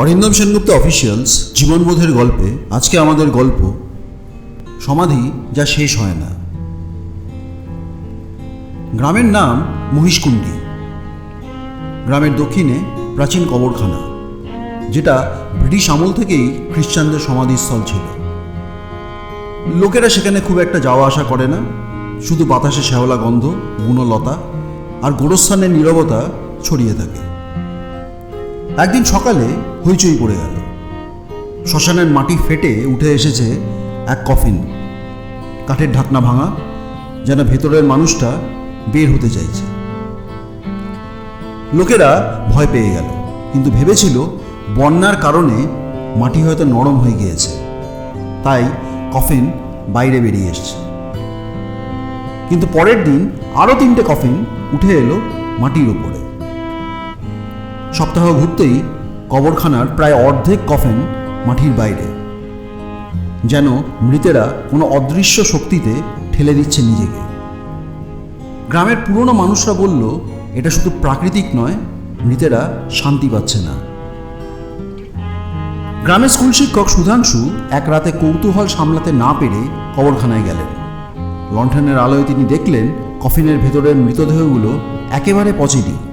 Arindam Sengupta officials জীবনবোধের গল্পে, আজকে আমাদের গল্প, সমাধি যা শেষ হয় না। গ্রামের নাম মহিষকুণ্ডী। গ্রামের দক্ষিণে প্রাচীন কবরখানা, যেটা ব্রিটিশ আমল থেকেই খ্রিস্টানদের সমাধিস্থল ছিল। লোকেরা সেখানে খুব একটা যাওয়া আসা করে না, শুধু বাতাসে শ্যাওলা গন্ধ, বুনো লতা আর গোরস্থানের নীরবতা ছড়িয়ে থাকে। একদিন সকালে হইচই পড়ে গেল। শ্মশানের মাটি ফেটে উঠে এসেছে এক কফিন। কাঠের ঢাকনা ভাঙা, যেন ভেতরের মানুষটা বের হতে চাইছে। লোকেরা ভয় পেয়ে গেল, কিন্তু ভেবেছিল বন্যার কারণে মাটি হয়তো নরম হয়ে গিয়েছে। তাই কফিন বাইরে বেরিয়ে এসছে। কিন্তু পরের দিন আরও তিনটে কফিন উঠে এলো মাটির ওপরে সপ্তাহ ঘুরতেই কবরখানার প্রায় অর্ধেক কফেন মাটির বাইরে। যেন মৃতেরা কোনো অদৃশ্য শক্তিতে ঠেলে দিচ্ছে নিজেকে। গ্রামের পুরনো মানুষরা বলল, এটা শুধু প্রাকৃতিক নয়, মৃতেরা শান্তি পাচ্ছে না। গ্রামের স্কুল শিক্ষক সুধাংশু এক রাতে কৌতূহল সামলাতে না পেরে কবরখানায় গেলেন। লণ্ঠনের আলোয় তিনি দেখলেন, কফিনের ভেতরের মৃতদেহগুলো একেবারে পচেনি।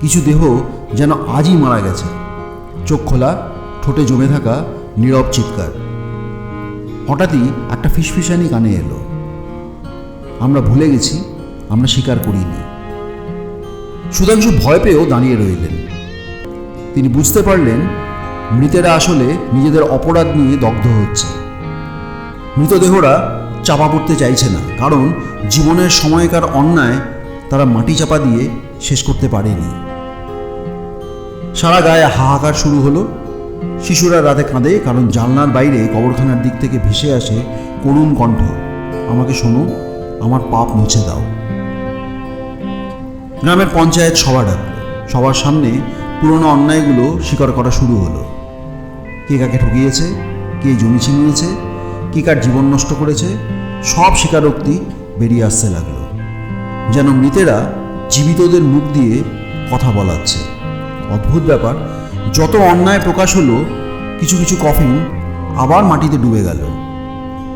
কিছু দেহ যেন আজই মারা গেছে। চোখ খোলা, ঠোঁটে জমে থাকা নীরব চিৎকার। হঠাৎই একটা ফিসফিসানি কানে এলো। আমরা ভুলে গেছি, আমরা স্বীকার করিনি। সুধাংশু ভয় পেয়েও দাঁড়িয়ে রইলেন। তিনি বুঝতে পারলেন, মৃতেরা আসলে নিজেদের অপরাধ নিয়ে দগ্ধ হচ্ছে। মৃতদেহরা চাপা পড়তে চাইছে না, কারণ জীবনের সময়কার অন্যায় তারা মাটি চাপা দিয়ে শেষ করতে পারেনি। সারা গায়ে হাহাকার শুরু হলো। শিশুরা রাতে কাঁদে, কারণ জানলার বাইরে কবরখানার দিক থেকে ভেসে আসে করুণ কণ্ঠ। আমাকে শোনো, আমার পাপ মুছে দাও। গ্রামের পঞ্চায়েত সভা ডাকল। সবার সামনে পুরনো অন্যায়গুলো স্বীকার করা শুরু হলো। কে কাকে ঠকিয়েছে, কে জমি ছিনিয়েছে, কে কার জীবন নষ্ট করেছে, সব স্বীকারোক্তি বেরিয়ে আসতে লাগল। যেন মৃতেরা জীবিতদের মুখ দিয়ে কথা বলাচ্ছে। অদ্ভুত ব্যাপার। যত অন্যায় প্রকাশ হলো, কিছু কিছু কফিন আবার মাটিতে ডুবে গেল।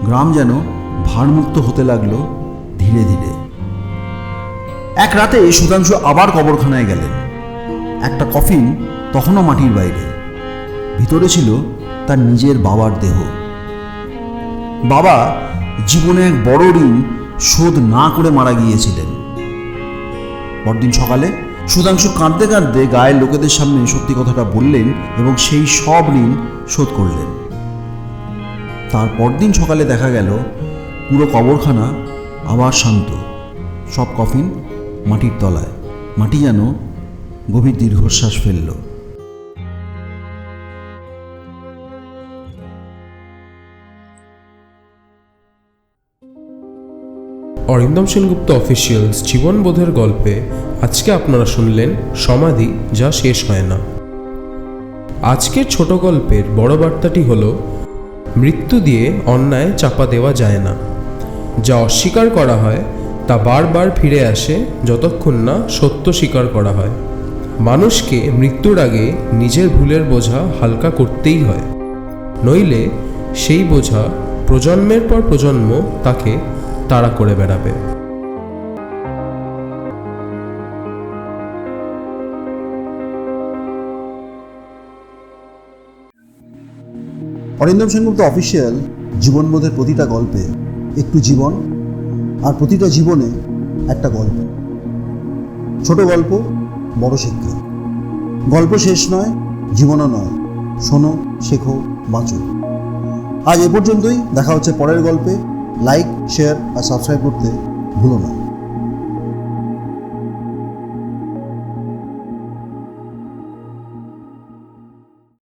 গ্রাম যেন ভারমুক্ত হতে লাগল ধীরে ধীরে। এক রাতে সুধাংশু আবার কবরখানায় গেলেন। একটা কফিন তখনও মাটির বাইরে। ভিতরে ছিল তার নিজের বাবার দেহ। বাবা জীবনে এক বড় ঋণ শোধ না করে মারা গিয়েছিলেন। পরদিন সকালে সুধাংশু কাঁদতে কাঁদতে গায়ের লোকেদের সামনে সত্যি কথাটা বললেন এবং সেই সব ঋণ শোধ করলেন। তার পরদিন সকালে দেখা গেল, পুরো কবরখানা আবার শান্ত। সব কফিন মাটির তলায়। মাটি যেন গভীর দীর্ঘশ্বাস ফেলল। অরিন্দম সেনগুপ্ত অফিসিয়ালস জীবনবোধের গল্পে আজকে আপনারা শুনলেন সমাধি যা শেষ হয় না। আজকের ছোট গল্পের বড় বার্তাটি হল, মৃত্যু দিয়ে অন্যায় চাপা দেওয়া যায় না। যা অস্বীকার করা হয়, তা বারবার ফিরে আসে যতক্ষণ না সত্য স্বীকার করা হয়। মানুষকে মৃত্যুর আগে নিজের ভুলের বোঝা হালকা করতেই হয়। নইলে সেই বোঝা প্রজন্মের পর প্রজন্ম তাকে তাড়া করে বেড়াবে। অরিন্দম সেনগুপ্ত অফিসিয়াল জীবনবোধের প্রতিটা গল্পে একটু জীবন আর প্রতিটা জীবনে একটা গল্প। ছোট গল্প, বড় শিক্ষা। গল্প শেষ নয়, জীবনও নয়। শোনো, শেখো, বাঁচো। আজ এ পর্যন্তই। দেখা হচ্ছে পরের গল্পে। লাইক শেয়ার আর সাবস্ক্রাইব করতে ভুলো না।